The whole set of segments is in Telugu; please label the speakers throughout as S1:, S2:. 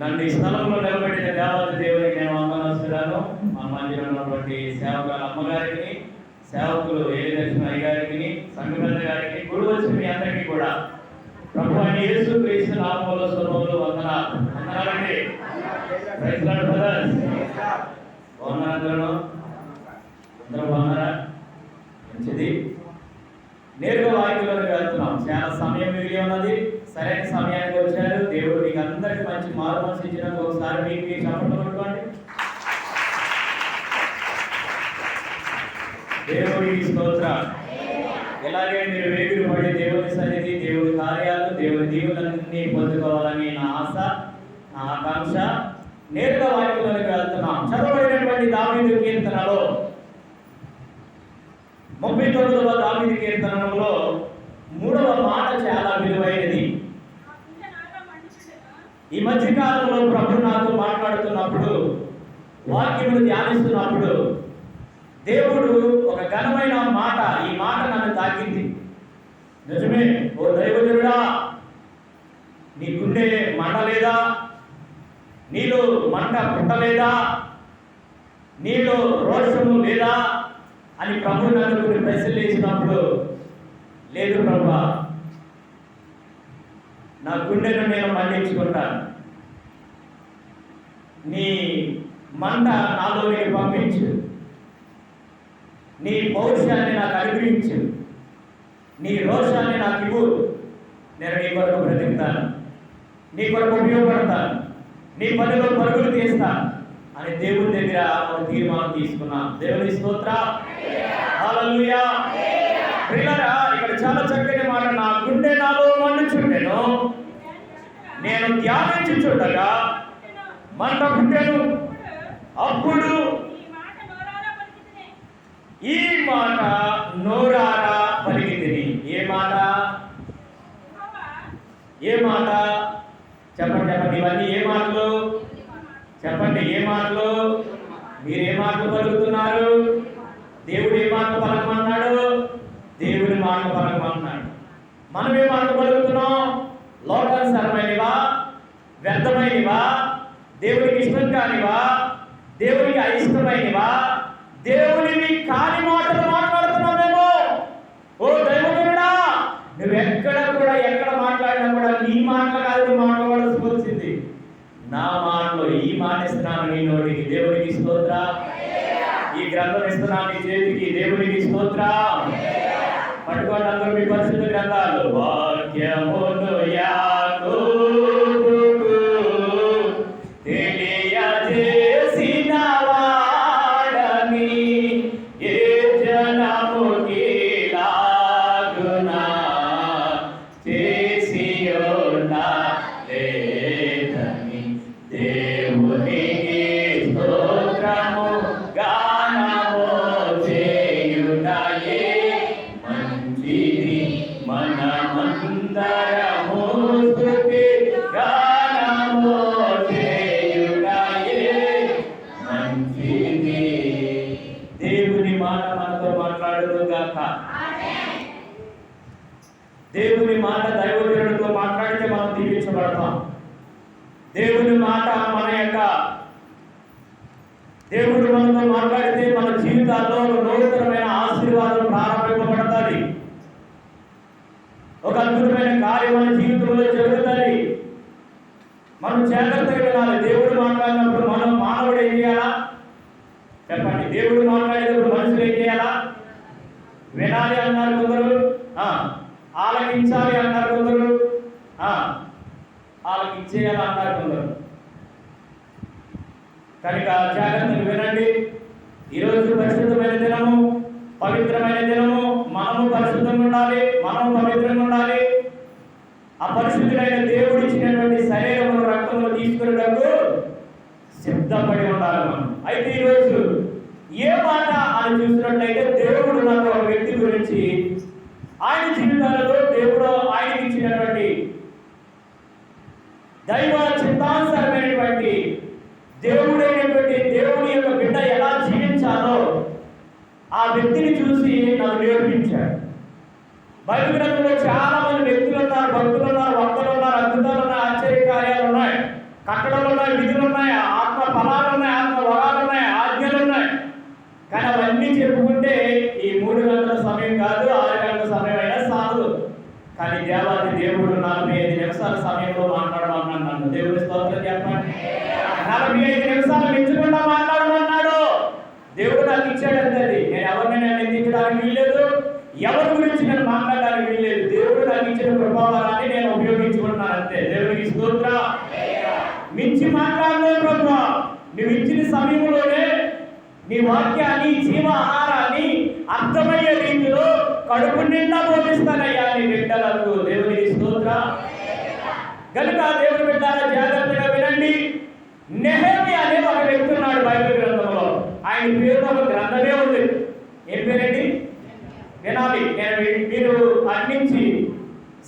S1: నన్ను ఈ స్థలంలో నిలబెట్టిన దేవాది దేవునికి నేను వందనస్తున్నాను మా మధ్యలో ఉన్నటువంటి సేవకుల అమ్మగారికి సేవకులు ఏదర్శన గారికి సంఘ గారికి గుడి వచ్చిన మీ అందరికీ కూడా. ప్రభు అని యేసు క్రీస్తు నామములో స్వరములు వందన వందనాలండి. ప్రైజ్ లార్డ్ బాగున్నారా అందరూ బాగున్నారా? మంచిది? నేరుగా వాక్యంలోకి వెళ్తున్నాం. చాలా సమయం మిగిలి ఉన్నది. సరైన సమయానికి వచ్చారు. దేవుడు మీకు అందరికి మంచి మారు మనసు ఇచ్చినందుకు ఒకసారి మీకు మీకు చప్పట్లు కొట్టుకోండి. దేవుడికి స్తోత్ర ఇలాగే మీరు వేగులు పడి దేవుని సన్నిధి దేవుడి కార్యాలు దేవుడి దీవులన్నీ పొందుకోవాలని నా ఆశ నా ఆకాంక్ష. నేరుగా వాక్యంలోకి వెళ్తున్నాం. చదవబడినటువంటి దావీదు కీర్తనలో ముప్పై తొమ్మిదవ దావీదు కీర్తనంలో మూడవ మాట చాలా విలువైనది. ఈ మధ్య కాలంలో ప్రభు నాతో మాట్లాడుతున్నప్పుడు వాక్యమును ధ్యానిస్తున్నప్పుడు దేవుడు ఒక ఘనమైన మాట ఈ మాట నన్ను తాకింది. నిజమే ఓ దైవజనుడా నీ గుండె మండలేదా నీలో మంట పుట్టలేదా? నీలో రోషము లేదా? అని ప్రభు నన్ను కొన్ని ప్రశ్నలు వేసినప్పుడు లేదు ప్రభా నా గుండెను నేను మళ్ళించుకుంటాను. నీ మంట నేను పంపించు. నీ పౌరుషాన్ని నాకు అనుగ్రహించు. నీ రోషాన్ని నాకు ఇవ్వు. నేను నీ కొరకు బ్రతుకుతాను. నీ కొరకు ఉపయోగపడతాను. నీ పనిలో పరుగులు తీస్తాను. అని దేవుడి దగ్గర ఒక తీర్మానం తీసుకున్నాం. దేవుని స్తోత్ర. హల్లెలూయా ఇక్కడ చాలా చక్కని మాట. నా గుండె నాలో మండుచుండెను. నేను ధ్యానించుచుండగా మంట పుట్టెను. అప్పుడు ఈ మాట నోరారా పలికింది. ఏ మాట? ఏ మాట? చెప్పండి చెప్పండి. ఇవన్నీ ఏ మాటలు? చెప్పండి ఏ మాటలు మీరు ఏ మాటలు పలుకుతున్నారు? దేవుడు ఏ మాటలు పలకమన్నాడు? దేవుడి మాటలు పలకమన్నాడు. మనం ఏ మాటలు పలుకుతున్నాం? లోకానుసరమైనవా వ్యర్థమైనవా? దేవుడికి ఇష్టం కానివా? దేవుడికి అయిష్టమైనవా? దేవుడిని కాని మంచిది దేవుని మాట మనతో మాట్లాడుతుందాక దేవుని మాట దైవజనుడితో మాట్లాడితే మనం దీవించబడతాం. దేవుని మాట మన యొక్క దేవుడు మనతో మాట్లాడితే మన జీవితాల్లో ఒక నూతనమైన ఆశీర్వాదం ప్రారంభింపబడతాది. ఒక అద్భుతమైన కార్యం మన జీవితంలో జరుగుతుంది. మనం జాగ్రత్తగా వినాలి దేవుడు మాట్లాడినప్పుడు మనం మానవుడు ఏం చేయాలా? చెప్పండి. దేవుడు మాట్లాడేటప్పుడు మనుషులు ఏం చేయాలా? వినాలి అన్నారు కొందరు. ఆలకించాలి అన్నారు కొందరు. ఆ, ఆలకించేయాలి అన్నారు కొందరు. కనుక జాగ్రత్తలు వినండి. ఈరోజు పరిశుద్ధమైన దినము పవిత్రమైన దినము. మనము పరిశుద్ధంగా ఉండాలి మనము పవిత్రంగా ఉండాలి. ఆ పరిశుద్ధులైన దేవుడు ఇచ్చినటువంటి శరీరము రక్తము తీసుకునేటప్పుడు సిద్ధపడి ఉండాలి మనం. అయితే ఈరోజు ఏ మాట అని చూసినట్లయితే దేవుడు నాకు ఒక వ్యక్తి గురించి ఆయన జీవితాలలో దేవుడు ఆయనకి ఇచ్చినటువంటి దైవ చిత్తానుసరమైనటువంటి దేవుడైనటువంటి దేవుని యొక్క బిడ్డ ఎలా జీవించాలో ఆ వ్యక్తిని చూసి నాకు నేర్పించాడు. బైబిల్ గ్రంథంలో చాలా మంది వ్యక్తులు ఉన్నారు భక్తులు ఉన్నారు. అద్భుతాలు ఉన్నాయి ఆశ్చర్య కార్యాలు ఉన్నాయి కట్టడలు ఉన్నాయి విధులు ఉన్నాయి ఆత్మ ఫలాలు ఉన్నాయి ఆత్మ వరాలు ఉన్నాయి ఆజ్ఞలు ఉన్నాయి కానీ అవన్నీ చెప్పుకుంటే ఈ మూడు గంటల సమయం కాదు ఆరు గంటల సమయం అయినా సాగు కానీ దేవాది దేవుడు నలభై ఐదు నిమిషాల సమయంలో మాట్లాడమన్నాడు దేవుడి స్తోత్రం చెప్పండి. నలభై ఐదు నిమిషాలు మించకుండా మాట్లాడమన్నాడు. దేవుడు నాకు ఇచ్చాడంతే అది. నేను ఎవరిని నిందించడానికి వీల్లేదు. ఎవరి గురించి నేను మాట్లాడడానికి వీల్లేదు. దేవుడు నాకు ఇచ్చిన ప్రభావాన్ని నేను ఉపయోగించుకుంటున్నాను అంతే దేవుడికి స్తోత్ర. మించి మాట్లాడలేదు ప్రభు. నువ్వు ఇచ్చిన సమయంలోనే నీ వాక్యాన్ని జీవ ఆహారాన్ని అర్థమయ్యే రీతిలో కడుపు నిండా బోధిస్తానయ్యా నీ బిడ్డలకు. దేవుడికి స్తోత్ర. కనుక దేవుని బిడ్డారా జాగ్రత్తగా వినండి. నెహే అనే ఒక వ్యక్తి ఉన్నాడు బైబిల్ గ్రంథంలో ఆయన పేరు ఒక గ్రంథమే ఉంది ఏం పేరండి వినాలి నేను మీ- మీరు అందించి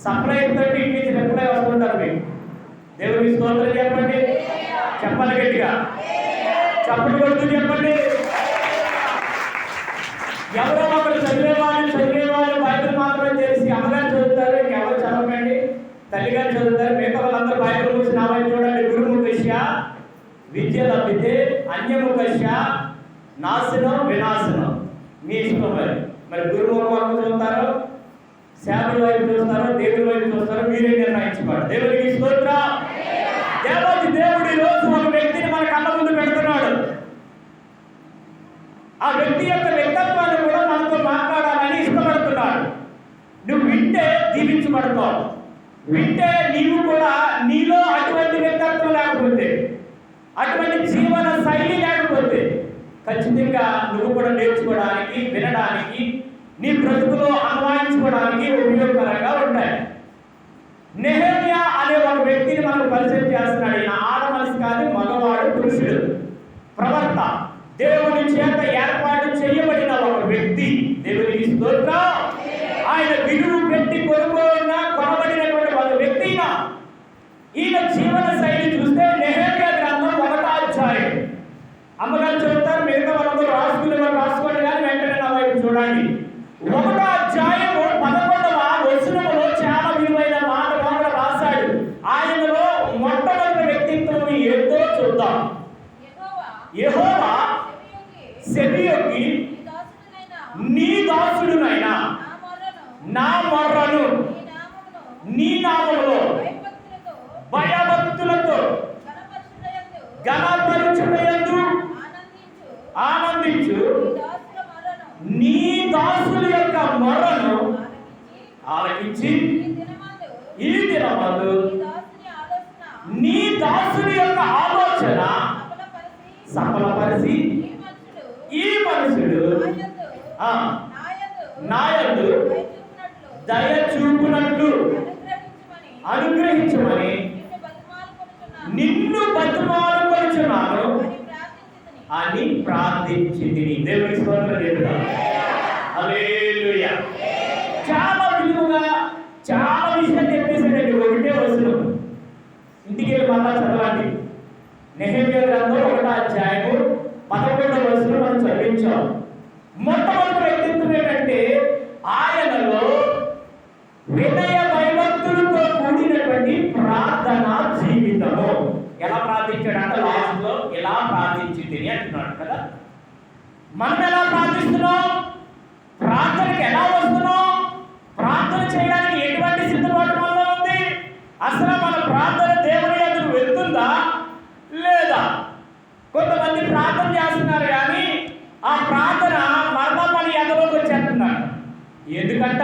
S1: సప్లై తోటి నుంచి రిప్లై వస్తుంటారు మీకు దేవుని స్తోత్రం చెప్పండి. చెప్పాలి గట్టిగా. చప్పటి కొడుతూ చెప్పండి. ఎవరో ఒకరు చదివేవాళ్ళు చదివేవాళ్ళు బైబిల్ మాత్రమే తెలిసి అమ్మగారు చదువుతారు ఇంకెవరు చదవకండి. తల్లిగారు చదువుతారు మిగతా వాళ్ళందరూ బైబిల్ గురించి నా వైపు చూడండి. గురుముఖశ్య విద్య లభితే అన్యముఖశ్య నాశనం వినాశనం. మీ ఇష్టం మరి. మరి గురుముఖం చదువుతారు? సేవల వైపు చూస్తారో దేవుడి వైపు చూస్తారో మీరే నిర్ణయించుకోండి దేవుడికి స్తోత్ర. దేవాది దేవుడి రోజు ఒక వ్యక్తిని మన కళ్ళ ముందు పెడుతున్నాడు. ఆ వ్యక్తి యొక్క వ్యక్తత్వాన్ని కూడా మనతో మాట్లాడాలని ఇష్టపడుతున్నాడు. నువ్వు వింటే దీవించబడతావు వింటే నీవు కూడా నీలో అటువంటి వ్యక్తత్వం లేకపోతే అటువంటి జీవన శైలి లేకపోతే ఖచ్చితంగా నువ్వు కూడా నేర్చుకోవడానికి వినడానికి నీ బ్రతుకులో అన్వాయించుకోవడానికి ఉపయోగకరంగా ఉంటాయి. నెహమ్యా అనే ఒక వ్యక్తిని మనకు పరిచయం చేస్తున్నాడు. ఈయన ఆడ మనిషి కాదు మగవాడు పురుషుడు. ప్రవర్త దేవుని చేత ఏర్పాటు చేయబడిన ఒక వ్యక్తి. దేవునికి స్తోత్రం. ఆయన విలువ పెట్టి కొనుగోలు కొనబడినటువంటి ఒక వ్యక్తి ఈయన. ఈయన జీవన శైలి చూస్తే నెహమ్యా గ్రంథం ఒకటో అధ్యాయం అమ్మగారు చెబుతారు మిగతా వాళ్ళందరూ రాసుకునే వాళ్ళు రాసుకోండి కానీ వెంటనే నా వైపు చూడండి ఒకటో అధ్యాయము పదకొండవ వచనములో చాలా విలువైన మాట మాట రాశాడు ఆయనలో మొట్టమొదటి వ్యక్తిత్వం ఏంటో చూద్దాం యెహోవా సెబియోకి నీ దాసుడునైనా నా మొర్రను నీ నామములో భయభక్తులతో గణపరుచుటయందు ఆనందించు నీ దాసుల యొక్క మొర్రను ఆలకించి ఈ దినమందు నీ దాసుని యొక్క ఆలోచన సఫలపరిచి ఈ మనుషుడు ఆ, నాయందు దయ చూపునట్లు అనుగ్రహించమని నిన్ను బతుమాలుకొనుచున్నాను అని ప్రార్థించి తిని దేవుని స్తోత్రం చెబుతాను హల్లెలూయా. చాలా విలువగా చాలా విషయం చెప్పేసాడండి ఒకటే వచనం. ఇంటికి వెళ్ళి మళ్ళా చదవండి. నెహమ్యా గ్రంథం ఒకటో అధ్యాయము పదకొండవ వచనం మనం చదివించాం. మొట్టమొదటి వ్యక్తిత్వం ఏంటంటే ఆయనలో వినయ భయభక్తులతో కూడినటువంటి ప్రార్థన జీవితము. ఎలా ప్రార్థించాడంటే లాస్ట్లో ఎలా ప్రార్థించింది అంటున్నాడు కదా? మనం ఎలా ప్రార్థిస్తున్నాం? ప్రార్థనకి ఎలా వస్తున్నాం? ప్రార్థన చేయడానికి ఎటువంటి సిద్ధపాటు మనలో ఉంది? అసలు మన ప్రార్థన దేవుని ఎదురు వెళ్తుందా? లేదా? కొంతమంది ప్రార్థన చేస్తున్నారు కానీ ఆ ప్రార్థన మరణ మన ఎదలోకి వచ్చేస్తున్నారు. ఎందుకంట?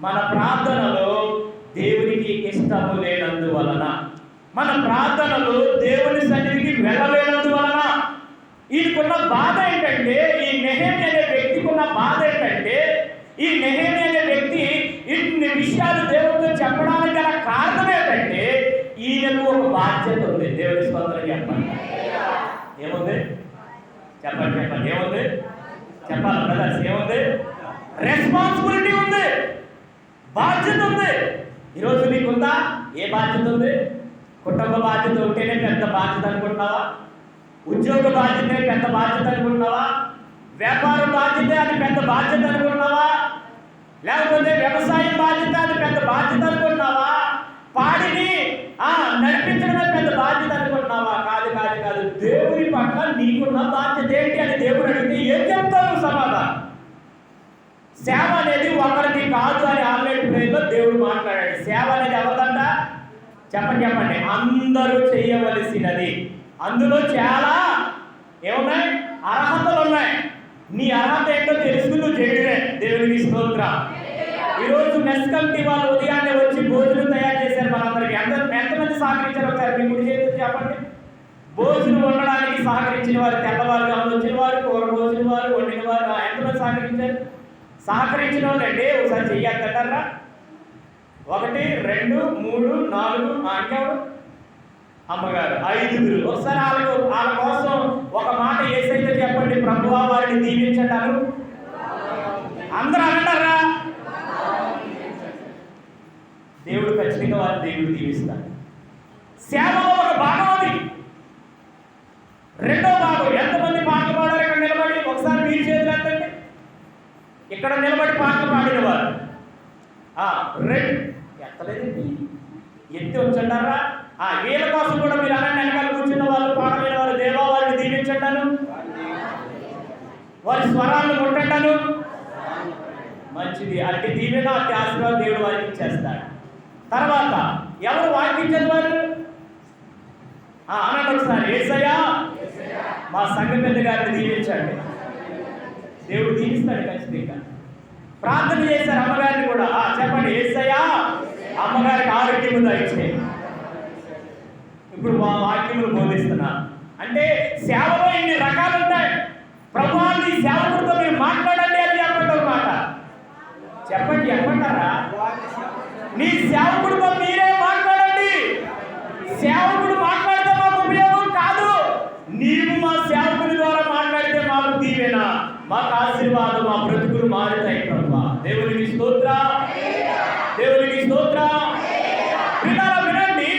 S1: మన ప్రార్థనలో దేవునికి ఇష్టము లేనందువలన. మన ప్రార్థనలు దేవుని సన్నిధికి వెళ్ళలేనందువలన. వీళ్ళకున్న బాధ ఏంటంటే ఈ నెహమి అనే వ్యక్తికి ఉన్న బాధ ఏంటంటే ఈ నెహమి అనే వ్యక్తి ఇన్ని విషయాలు దేవుడితో చెప్పడానికి గల కారణం ఏంటంటే ఈయనకు ఒక బాధ్యత ఉంది. దేవుడి స్పందన చెప్పండి. ఏముంది? చెప్పండి చెప్పండి. ఏముంది? చెప్పాలి బ్రదర్స్ ఏముంది? రెస్పాన్సిబిలిటీ ఉంది. బాధ్యత ఉంది. ఈరోజు నీకుందా? ఏ బాధ్యత ఉంది? కుటుంబ బాధ్యత ఉంటేనే పెద్ద బాధ్యత అనుకుంటున్నావా? ఉద్యోగ బాధ్యత పెద్ద బాధ్యత అనుకుంటున్నావా వ్యాపార బాధ్యత అది పెద్ద బాధ్యత అనుకుంటున్నావా లేకపోతే వ్యవసాయం బాధ్యత అది పెద్ద బాధ్యత అనుకుంటున్నావా పాడిని ఆ నడిపించడమే పెద్ద బాధ్యత దేవుని పట్ల నీకున్న బాధ్యత ఏంటి అని దేవుడు అడిగితే ఏం చెప్తావు సమాధానం? సేవ అనేది ఒకరికి కాదు అని ఆన్లైన్ ప్రేమలో దేవుడు మాట్లాడాడు. సేవ అనేది ఎవరిదంట? చెప్పండి చెప్పండి. అందరూ చేయవలసినది. అందులో చాలా ఏమున్నాయి? అర్హతలు ఉన్నాయి. నీ అర్హత ఏంటో తెలుసుకుని నువ్వు చేయడమే దేవునికి స్తోత్ర. ఈరోజు మెస్ కమిటీ వాళ్ళు ఉదయాన్నే వచ్చి భోజనం తయారు చేశారు మనందరికి. ఎంత ఎంతమంది సహకరించారు ఒకసారి మీ గుడి చేతులు చెప్పండి. భోజనం వండడానికి సహకరించిన వారు తెల్లవారు వచ్చిన వారు కూర భోజన వారు వండిన వారు ఎంతమంది సహకరించారు? సహకరించిన వాళ్ళండి ఒకసారి చెయ్యాలంటారా ఒకటి రెండు మూడు నాలుగు ఆ, ఇంకెవరు? అమ్మగారు ఐదుగురు. ఒకసారి వాళ్ళకు వాళ్ళ కోసం ఒక మాట ఏసైతే చెప్పండి ప్రభువా వారిని దీవించటారు అందరూ అంటారా దేవుడు ఖచ్చితంగా వారిని దేవుడు దీవిస్తాడు. సేవలో ఒక భాగం అది. రెండో భాగం ఎంతమంది పాటలు పాడారు ఇక్కడ నిలబడి? ఒకసారి మీరు చేతులు ఎత్తండి. ఇక్కడ నిలబడి పాటలు పాడిన వారు. రెండు. ఎత్తలేదండి. ఎత్తి ఉంచండారా? ఆ వీళ్ళ కోసం కూడా మీరు అనండి వెనకాల కూర్చున్న వాళ్ళు పాడలేని వాళ్ళు దేవా వారిని దీపించటను వారి స్వరాలను కొట్టటను మంచిది. అట్టి దీవెన అట్టి ఆశీర్వాదం దేవుడు వారికి ఇచ్చేస్తాడు. తర్వాత ఎవరు వాక్యం చదివారు? ఆ, అనండి ఒకసారి. ఏసయ్యా మా సంఘ పెద్ద గారిని దీవించండి. దేవుడు దీవిస్తాడు ఖచ్చితంగా. ప్రార్థన చేశారు అమ్మగారిని కూడా. చెప్పండి ఏసయ్యా అమ్మగారికి ఆరోగ్యం దయచేయి ఇప్పుడు మా వాక్యములు బోధిస్తున్నా. అంటే సేవలో ఇన్ని రకాలు ఉంటాయి ప్రభు సేవకుడితో మేము మాట్లాడండి అని చెప్పండి ఒక మాట చెప్పండి చెప్పంటారా నీ సేవకుడితో మీరే మాట్లాడండి సేవకుడు మాట్లాడితే మాకు ఉపయోగం కాదు నీవు మా సేవకుడి ద్వారా మాట్లాడితే మాకు దీవెన మాకు ఆశీర్వాదం మా బ్రతుకులు మారుతాయి ప్రభు దేవునికి స్తోత్ర దేవునికి స్తోత్ర వినాలా వినండి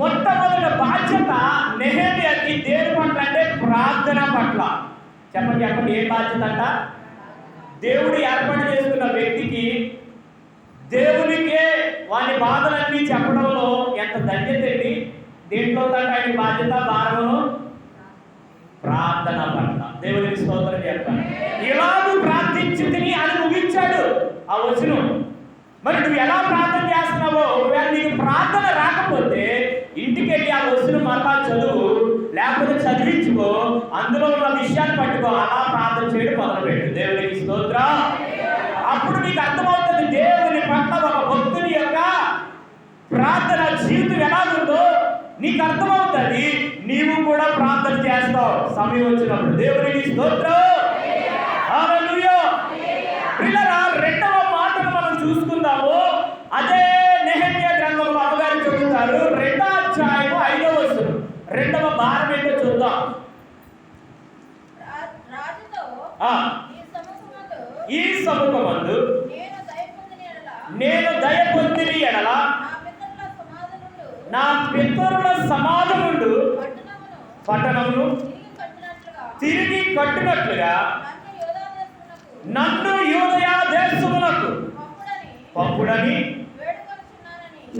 S1: మొట్టమొదటి బాధ్యత నెహేమియాకి దేని పట్ల అంటే ప్రార్థన పట్ల. చెప్పండి చెప్పండి ఏ బాధ్యత అంట? దేవుడు ఏర్పాటు చేసుకున్న వ్యక్తికి దేవునికే వాని బాధలన్నీ చెప్పడంలో ఎంత ధన్యత అండి దేంట్లో తంట ఆయన బాధ్యత? భారమును? ప్రార్థన పట్ల. దేవునికి స్తోత్రం చెప్పాను ఇలాగూ ప్రార్థించింది అని ముగించాడు ఆ వచ్చిన మరి నువ్వు ఎలా ప్రార్థన చేస్తున్నావో? ఒకవేళ నీకు ప్రార్థన రాకపోతే ఇంటికి వెళ్ళి ఆ వచ్చిన మరలా చదువు. లేకపోతే చదివించుకో అందులో ఉన్న విషయాన్ని పట్టుకో అలా ప్రార్థన చేయడం మొదలుపెట్టు. దేవునికి స్తోత్రం. అప్పుడు నీకు అర్థమవుతుంది దేవుని పట్ల ఒక భక్తుని యొక్క ప్రార్థన జీవితం ఎలా ఉందో నీకు అర్థమవుతుంది. నీవు కూడా ప్రార్థన చేస్తావు. సమయం వచ్చినప్పుడు దేవునికి స్తోత్రం హల్లెలూయా పిల్లరా రెండవ మాటను మనం చూసుకుందాము అదే నెహమ్యా గ్రంథంలో అమ్మగారు చెబుతారు రెండవ అధ్యాయము ఐదవ వచనం రెండవ భారం ఏంటో చూద్దాం
S2: రా- రాజుతో
S1: ఆ,
S2: ఈ సముఖమందు నేను
S1: దయ పొందిని ఎడల.
S2: నా పితరుల
S1: సమాధముండు
S2: పట్టణమును తిరిగి కట్టినట్లుగా. నన్ను
S1: యూదయా దేశమునకు
S2: పంపుడని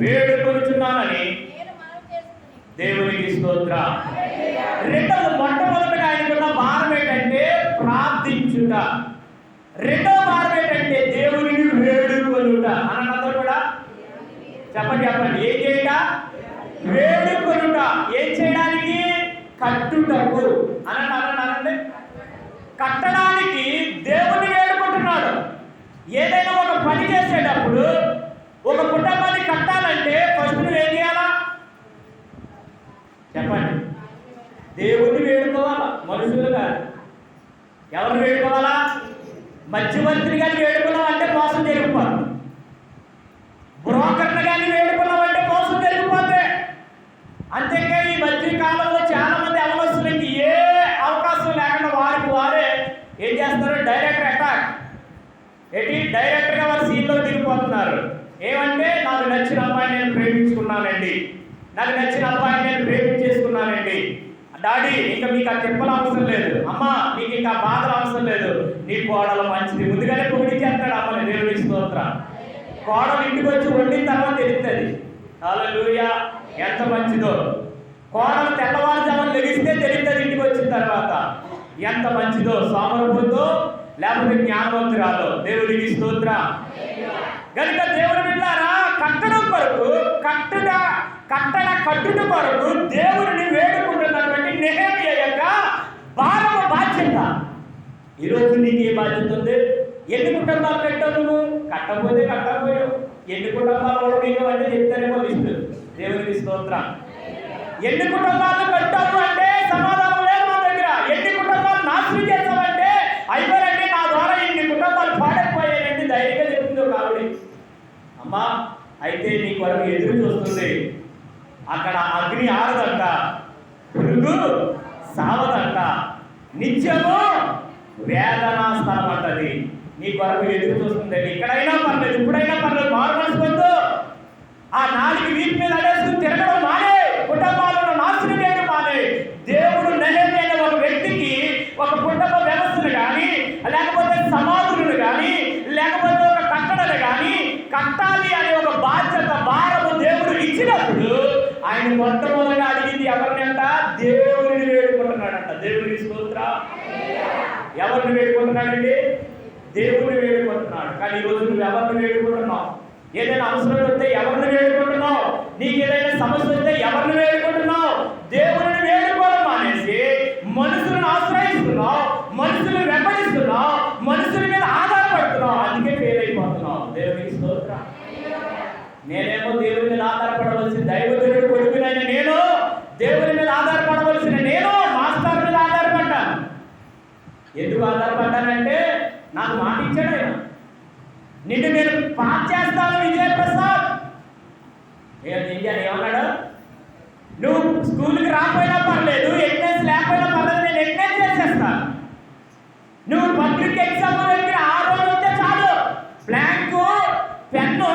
S2: వేడుకొనుచున్నానని
S1: దేవునికి స్తోత్ర. రెండవ మొట్టమొదటిగా ఆయనకున్న భారం వేడుకొనుట ప్రార్థించుట రెండవ భారం ఏంటంటే దేవునిని వేడుకొనుట అన్నతో కూడా? చెప్పండి చెప్పండి. ఏం చేయట? వేడుకొనుట ఏం చేయడానికి? కట్టుటకు. అనండి అనండి అనండి. కట్టడానికి దేవుని వేడుకుంటున్నాడు. ఏదైనా ఒక పని చేసేటప్పుడు ఒక కుటుంబాన్ని కట్టాలంటే ఫస్ట్ నువ్వు ఏం చేయాలా? చెప్పండి. దేవుణ్ణి వేడుకోవాలా? మనుషులు కాదు ఎవరు వేడుకోవాలా? మధ్యవర్తిని కానీ వేడుకున్నాం అంటే మోసం జరిగిపోతుంది బ్రోకర్ని కానీ వేడుకున్నాం అంటే మోసం జరిగిపోతే అంతేకా ఈ మధ్య కాలంలో చాలా మంది ఏ అవకాశం లేకుండా వారికి వారే ఏం చేస్తారు డైరెక్టర్ అటాక్. ఏంటి? డైరెక్టర్గా వారు సీన్లో దిగిపోతున్నారు ఏమంటే నాకు నచ్చిన అమ్మాయిని నేను ప్రేమించుకున్నానండి. నాకు నచ్చిన అబ్బాయిని నేను ప్రేమించేసుకున్నానండి. డాడీ ఇంకా మీకు ఆ తిప్పల అవసరం లేదు. అమ్మా నీకు ఇంకా ఆ బాధలు అవసరం లేదు. నీ కోడలు మంచిది. ముందుగానే పొగిడించేస్తాడు అమ్మని. దేవుడి స్తోత్ర. కోడలు ఇంటికి వచ్చి వండిన తర్వాత తెలుస్తుంది హల్లెలూయా. ఎంత మంచిదో. కోడలు తెల్లవారుజామున లెగిస్తే తెలుస్తుంది తర్వాత. ఎంత మంచిదో. సోమరపోతో లేకపోతే జ్ఞానవంతురాలో. దేవుడికి స్తోత్ర. కనుక దేవుడు బిడ్డారా కట్టడం కొరకు కట్టడ కట్టడ కట్టుట కొరకు దేవుడిని వేడుకుంటున్నటువంటి నెహమియ యొక్క భారము బాధ్యత. ఈరోజు నీకు ఏ బాధ్యత ఉంది? ఎన్ని కుటుంబాలు పెట్టావు నువ్వు? కట్టకపోతే కట్టకపోయావు. ఎన్ని కుటుంబాలు నీకు అంటే చెప్తారేమో లిస్టు దేవునికి స్తోత్రం. ఎన్ని కుటుంబాలు కట్టావు అంటే సమాధానం లేదు మా దగ్గర. ఎన్ని కుటుంబాలు నాశనం చేస్తామంటే అయిపోయారండి నా ద్వారా ఇన్ని కుటుంబాలు పాడైపోయాయండి ధైర్యంగా చెప్తుంది ఒక ఆవిడ. అమ్మా అయితే నీ కొరకు ఎదురు చూస్తుంది. అక్కడ అగ్ని ఆరదంట. పురుగు సావదంట. నిత్యము వేదన స్థలం అంటది. నీ కొరకు ఎదురు చూస్తుంది ఇక్కడైనా పర్లేదు ఇప్పుడైనా పర్లేదు మారు ఆ నాలుగు వీటి మీద అడేసుకుని తిరగడం మానే కుటుంబాలను నాశనం చేయడం మానే. దేవుడు నెహమి అనే ఒక వ్యక్తికి ఒక కుటుంబ వ్యవస్థను కానీ లేకపోతే సమాధులను కానీ లేకపోతే ఒక కట్టడను కానీ కట్టాలి అనే ఒక బాధ్యత భారము దేవుడు ఇచ్చినప్పుడు ఆయన మొట్టమొదటిగా అడిగింది ఎవరిని అంట దేవుడిని వేడుకుంటున్నాడంట దేవుడికి స్తోత్ర ఎవరిని వేడుకుంటున్నాడండి? దేవుడిని వేడుకుంటున్నాడు. కానీ ఈరోజు నువ్వు ఎవరిని వేడుకుంటున్నావు? ఏదైనా అవసరం వస్తే ఎవరిని వేడుకుంటున్నావు? నీకు ఏదైనా సమస్య వస్తే ఎవరిని వేడుకుంటున్నావు? దేవుడిని వేడుకోవడం మానేసి మనుషులను ఆశ్రయిస్తున్నావు మనుషులను వెంబడిస్తున్నావు మనుషుల మీద ఆధారపడుతున్నావు అందుకే ఫెయిల్ అయిపోతున్నావు దేవునికి స్తోత్రం నేనేమో దేవుని మీద ఆధారపడవలసిన దైవజనుడు కొడుకునైన నేను దేవుని మీద ఆధారపడవలసిన నేను మాస్టర్ మీద ఆధారపడ్డాను ఎందుకు ఆధారపడ్డానంటే నాకు మాట ఇచ్చాడు ఆయన నిన్ను నేను పాస్ చేస్తాను విజయ ప్రసాద్ నేను చెయ్యాను ఏమన్నాడు నువ్వు స్కూల్కి రాకపోయినా పర్లేదు ఎగ్నెస్ లేకపోయినా పర్లేదు నేను ఎగ్నెస్ చేసేస్తాను నువ్వు పబ్లిక్ ఎగ్జామ్ దగ్గర ఆ రోజు వస్తే చాలు బ్లాంకు పెన్ను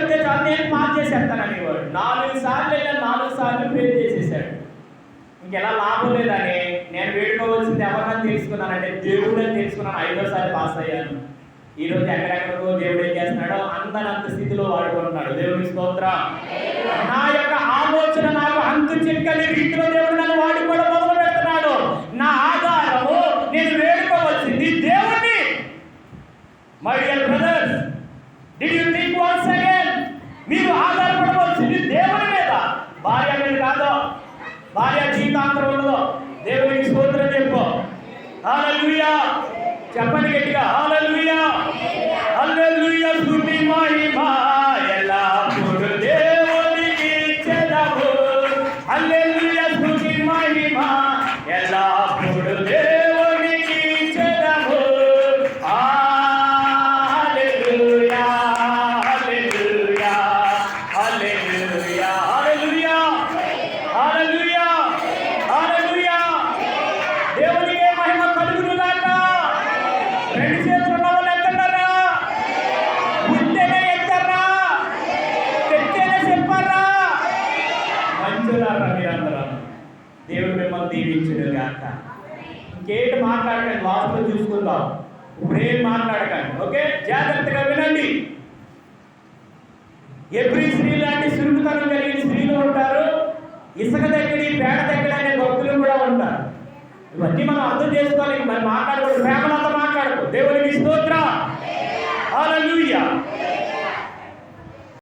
S1: ఆర్థిక చాలు నేను పాస్ చేసేస్తాను అనేవాడు. నాలుగు సార్లు వెళ్ళా నాలుగు సార్లు ఫెయిల్ చేసేసాడు. ఇంకెలా లాభం లేదని నేను వేడుకోవాల్సింది ఎవరన్నా తెలుసుకున్నానంటే దేవుడు అని తెలుసుకున్నాను ఐదోసారి పాస్ అయ్యాను. ఈ రోజు ఎక్కడెక్కడికో దేవుడు ఏం చేస్తున్నాడో అందనంత స్థితిలో వాడుకుంటున్నాడు. దేవుని స్తోత్రం. నా యొక్క ఆలోచన నాకు అంతు చిక్కని రీతిలో దేవుడు నన్ను వాడుకోవడం మొదలు పెడుతున్నాడు. నా ఆధారము నేను వేడుకోవాల్సింది దేవుణ్ణి. My dear brothers do you think మీరు ఆధారపడవలసింది దేవుని మీద. భార్య మీద కాదు. భార్య జీవితాంతరం ఉండదు దేవునికి స్తోత్రం చెప్పు చెప్పండి గట్టిగా. దేవుడు మిమ్మల్ని దీవించును గాక ఇంకేంటి మాట్లాడకండి లాస్ట్లో చూసుకుందాం. ఇప్పుడేం మాట్లాడకండి ఓకే? జాగ్రత్తగా వినండి. ఎవ్రీ స్త్రీ లాంటి సురుకుతనం కలిగిన స్త్రీలు ఉంటారు. ఇసుక దగ్గర పేడ దగ్గర అనే భక్తులు కూడా ఉంటారు ఇవన్నీ మనం అర్థం చేసుకోవాలి. మరి మాట్లాడకూడదు. ప్రేమలంతా మాట్లాడకు దేవునికి స్తోత్ర. హల్లెలూయా.